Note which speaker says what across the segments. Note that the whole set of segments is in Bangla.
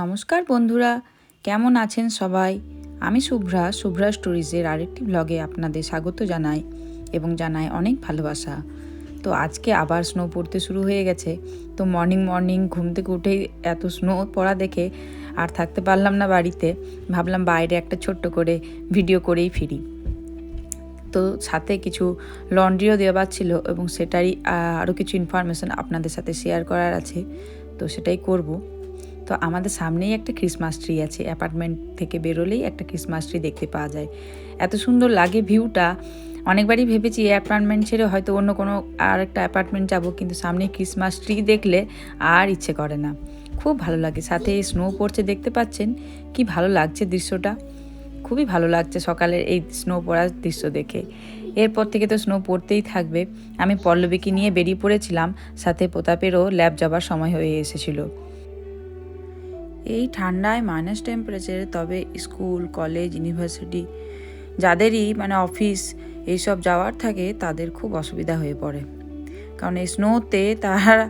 Speaker 1: নমস্কার বন্ধুরা, কেমন আছেন সবাই? আমি শুভ্রা শুভ্রা স্টোরিজের আরেকটি ব্লগে আপনাদের স্বাগত জানাই এবং জানাই অনেক ভালোবাসা। তো আজকে আবার স্নো পড়তে শুরু হয়ে গেছে, তো মর্নিং মর্নিং ঘুম থেকে উঠেই এত স্নো পড়া দেখে আর থাকতে পারলাম না বাড়িতে, ভাবলাম বাইরে একটা ছোট্ট করে ভিডিও করেই ফিরি। তো সাথে কিছু লন্ড্রিও দেওয়ার ছিল এবং সেটারই আরও কিছু ইনফরমেশান আপনাদের সাথে শেয়ার করার আছে, তো সেটাই করব। তো আমাদের সামনেই একটা ক্রিসমাস ট্রি আছে। অ্যাপার্টমেন্ট থেকে বেরোলেই একটা ক্রিসমাস ট্রি দেখতে পাওয়া যায়। এত সুন্দর লাগে ভিউটা অনেকবারই ভেবেছি অ্যাপার্টমেন্ট ছেড়ে হয়তো অন্য কোনো আর একটা অ্যাপার্টমেন্ট যাব, কিন্তু সামনে ক্রিসমাস ট্রি দেখলে আর ইচ্ছে করে না। খুব ভালো লাগে। সাথে স্নো পড়ছে, দেখতে পাচ্ছেন? কি ভালো লাগছে দৃশ্যটা। খুবই ভালো লাগছে সকালের এই স্নো পড়ার দৃশ্য দেখে। এরপর থেকে তো স্নো পড়তেই থাকবে। আমি পল্লবীকে নিয়ে বেরিয়ে পড়েছিলাম। সাথে প্রতাপেরও ল্যাব যাবার সময় হয়ে এসেছিল। এই ঠান্ডায় মাইনাস টেম্পারেচারে তবে স্কুল কলেজ ইউনিভার্সিটি যাদেরই মানে অফিস এইসব যাওয়ার থাকে তাদের খুব অসুবিধা হয়ে পড়ে। কারণ এই স্নোতে তার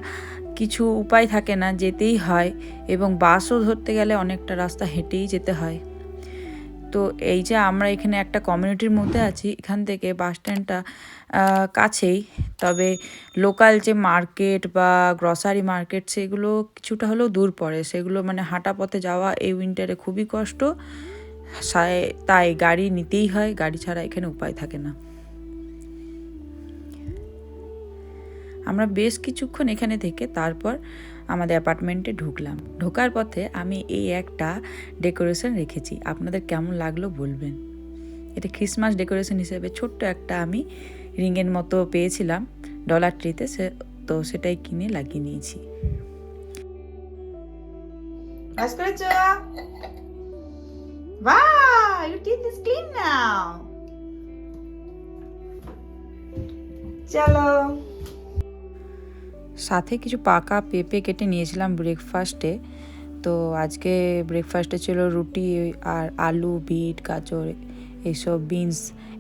Speaker 1: কিছু উপায় থাকে না, যেতেই হয় এবং বাসও ধরতে গেলে অনেকটা রাস্তা হেঁটেই যেতে হয়। তো এই যে আমরা এখানে একটা কমিউনিটির মধ্যে আছি, এখান থেকে বাস স্ট্যান্ডটা কাছেই। তবে লোকাল যে মার্কেট বা গ্রসারি মার্কেট সেগুলো কিছুটা হলেও দূর পড়ে। সেগুলো মানে হাঁটা পথে যাওয়া এই উইন্টারে খুবই কষ্ট। তাই গাড়ি নিতেই হয়, গাড়ি ছাড়া এখানে উপায় থাকে না। আমরা বেশ কিছুক্ষণ এখানে থেকে তারপর আমাদের অ্যাপার্টমেন্টে ঢুকলাম। ঢোকার পথে আমি এই একটা ডেকোরেশন রেখেছি। আপনাদের কেমন লাগল বলবেন। এটা ক্রিসমাস ডেকোরেশন হিসেবে ছোট্ট একটা আমি রিংয়ের মতো পেয়েছিলাম। ডলার ট্রিতে সে, তো সেটাই কিনে লাগিয়ে নিয়েছি.
Speaker 2: চলো
Speaker 1: সাথে কিছু পাকা পেঁপে কেটে নিয়েছিলাম ব্রেকফাস্টে তো আজকে ব্রেকফাস্টে ছিল রুটি আর আলু, বিট, গাজর এইসব বিনস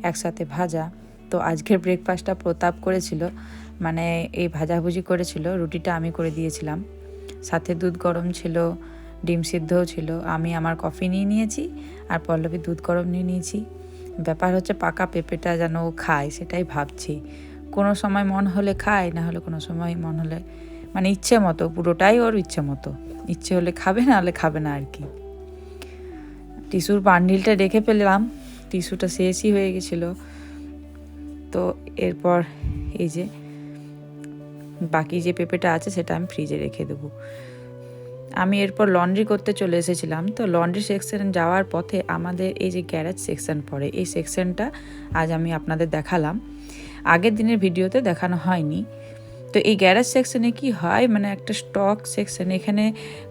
Speaker 1: একসাথে ভাজা। তো আজকের ব্রেকফাস্টটা প্রতাপ করেছিল মানে এই ভাজাভুজি করেছিল, রুটিটা আমি করে দিয়েছিলাম। সাথে দুধ গরম ছিল, ডিম সিদ্ধও ছিল, আমি আমার কফি নিয়ে নিয়েছি আর পল্লবী দুধ গরম নিয়ে নিয়েছি। ব্যাপার হচ্ছে পাকা পেঁপেটা যেন খায়, সেটাই ভাবছি। কোনো সময় মন হলে খায়, না হলে কোনো সময় মন হলে মানে ইচ্ছে মতো, পুরোটাই ওর ইচ্ছে মতো। ইচ্ছে হলে খাবে, না হলে খাবে না আর কি। টিস্যুর বান্ডিলটা রেখে পেলাম টিস্যুটা শেষই হয়ে গেছিল। তো এরপর এই যে বাকি যে পেঁপেটা আছে, সেটা আমি ফ্রিজে রেখে দেবো। আমি এরপর লন্ড্রি করতে চলে এসেছিলাম, তো লন্ড্রি সেকশন যাওয়ার পথে আমাদের এই যে গ্যারেজ সেকশন পড়ে, এই সেকশনটা আজ আমি আপনাদের দেখালাম। আগের দিনের ভিডিওতে দেখানো হয়নি। তো এই গ্যারেজ সেকশনে কি হয়? মানে একটা স্টক সেকশন এখানে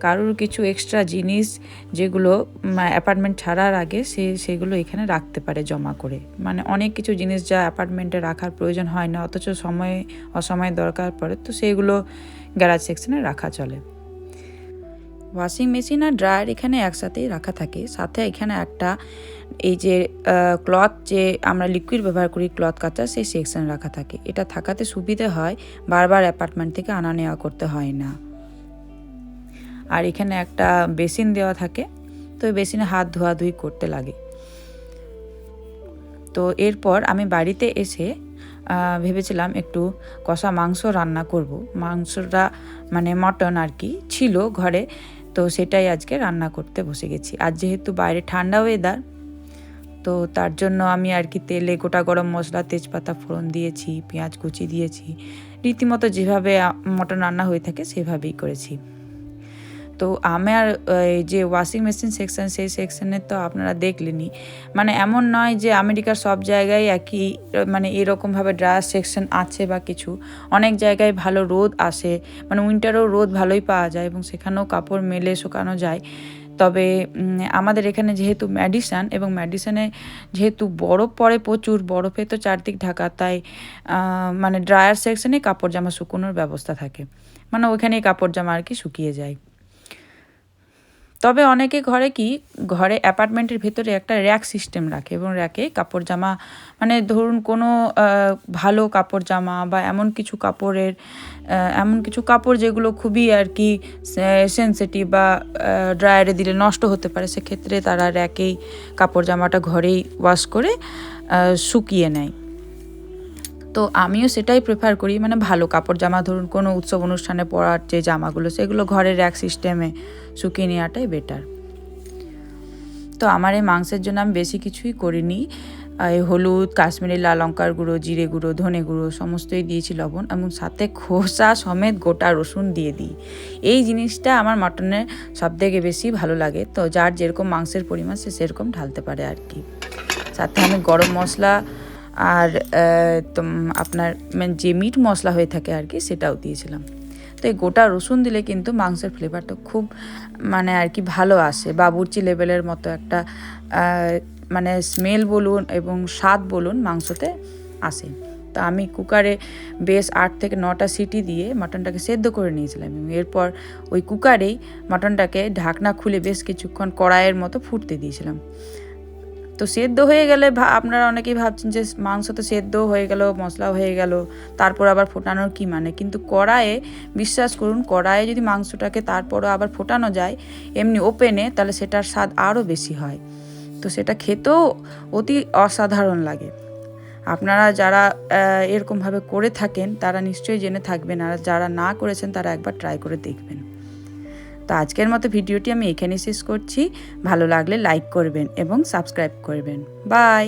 Speaker 1: কারোর কিছু এক্সট্রা জিনিস যেগুলো অ্যাপার্টমেন্ট ছাড়ার আগে সে, সেগুলো এখানে রাখতে পারে জমা করে। মানে অনেক কিছু জিনিস যা অ্যাপার্টমেন্টে রাখার প্রয়োজন হয় না, অথচ সময়, অসময়ে দরকার পড়ে, তো সেইগুলো গ্যারাজ সেকশনে রাখা চলে। ওয়াশিং মেশিন আর ড্রায়ার এখানে একসাথেই রাখা থাকে। সাথে এখানে একটা এই যে ক্লথ যে আমরা লিকুইড ব্যবহার করি, ক্লথ কাচা, সেই সেকশন রাখা থাকে। এটা থাকাতে সুবিধে হয়, বারবার অ্যাপার্টমেন্ট থেকে আনা নেওয়া করতে হয় না। আর এখানে একটা বেসিন দেওয়া থাকে, তো ওই বেসিনে হাত ধোয়াধুয়ি করতে লাগে। তো এরপর আমি বাড়িতে এসে ভেবেছিলাম একটু কষা মাংস রান্না করব। মাংসটা মানে মটন আর কি ছিল ঘরে। তো সেটাই আজকে রান্না করতে বসে গেছি। আর যেহেতু বাইরে ঠান্ডা ওয়েদার তো তার জন্য আমি আর কি তেলে গোটা গরম মশলা, তেজপাতা, ফোড়ন দিয়েছি, পেঁয়াজ কুচি দিয়েছি। রীতিমতো যেভাবে মটন রান্না হয়ে থাকে সেভাবেই করেছি। তো আমার এই যে ওয়াশিং মেশিন সেকশন সেই সেকশনে তো আপনারা দেখলেনই। মানে এমন নয় যে আমেরিকার সব জায়গায় একই মানে এরকমভাবে ড্রায়ার সেকশন আছে বা কিছু। অনেক জায়গায় ভালো রোদ আসে মানে উইন্টারেও রোদ ভালোই পাওয়া যায় এবং সেখানেও কাপড় মেলে, শুকানো যায়। তবে আমাদের এখানে যেহেতু ম্যাডিসান এবং ম্যাডিসানে যেহেতু বরফ পড়ে প্রচুর, বরফে তো চারদিক ঢাকা, তাই মানে ড্রায়ার সেকশনে কাপড় জামা শুকোনোর ব্যবস্থা থাকে। মানে ওইখানেই কাপড় জামা আর কি শুকিয়ে যায়। তবে অনেকে ঘরে কি, ঘরে অ্যাপার্টমেন্টের ভেতরে একটা র্যাক সিস্টেম রাখে এবং র্যাকে কাপড় জামা মানে ধরুন কোনো ভালো কাপড় জামা বা এমন কিছু কাপড়ের এমন কিছু কাপড় যেগুলো খুবই আর কি সেন্সিটিভ বা ড্রায়ারে দিলে নষ্ট হতে পারে, সেক্ষেত্রে তারা র্যাকেই কাপড় জামাটা ঘরেই ওয়াশ করে শুকিয়ে নেয়। তো আমিও সেটাই প্রেফার করি। মানে ভালো কাপড় জামা, ধরুন কোনো উৎসব অনুষ্ঠানে পরার যে জামাগুলো, সেগুলো ঘরের এক সিস্টেমে শুকিয়ে নেওয়াটাই বেটার তো আমার এই মাংসের জন্য আমি বেশি কিছুই করিনি। এই হলুদ, কাশ্মীরি লাল লঙ্কার গুঁড়ো, জিরে গুঁড়ো, ধনে গুঁড়ো, সমস্তই দিয়েছি লবণ এবং সাথে খোসা সমেত গোটা রসুন দিয়ে দিই। এই জিনিসটা আমার মাটনের সব থেকে বেশি ভালো লাগে। তো যার যেরকম মাংসের পরিমাণ, সে সেরকম ঢালতে পারে আর কি সাথে আমি গরম মশলা আর আপনার মানে যে মিট মশলা হয়ে থাকে আর কি, সেটাও দিয়েছিলাম। তো এই গোটা রসুন দিলে কিন্তু মাংসের ফ্লেভারটা খুব মানে আর কি ভালো আসে। বাবুর্চি লেভেলের মতো একটা মানে স্মেল বলুন এবং স্বাদ বলুন মাংসতে আসে। তো আমি কুকারে বেশ আট থেকে নটা সিটি দিয়ে মাটনটাকে সেদ্ধ করে নিয়েছিলাম এবং এরপর ওই কুকারেই মাটনটাকে ঢাকনা খুলে বেশ কিছুক্ষণ কড়াইয়ের মতো ফুটতে দিয়েছিলাম। তো সেদ্ধ হয়ে গেলে আপনারা অনেকেই ভাবছেন যে মাংস তো সেদ্ধ হয়ে গেল মশলা হয়ে গেল, তারপর আবার ফোটানোর কি মানে? কিন্তু কড়াইয়ে, বিশ্বাস করুন, কড়াইয়ে যদি মাংসটাকে তারপরও আবার ফোটানো যায়, এমনি ওপেনে, তাহলে সেটার স্বাদ আরও বেশি হয়। তো সেটা খেতেও অতি অসাধারণ লাগে। আপনারা যারা এরকমভাবে করে থাকেন, তারা নিশ্চয়ই জেনে থাকবেন, আর যারা না করেছেন, তারা একবার ট্রাই করে দেখবেন। তো আজকের মতো ভিডিওটি আমি এখানে শেষ করছি। ভালো লাগলে লাইক করবেন এবং সাবস্ক্রাইব করবেন। বাই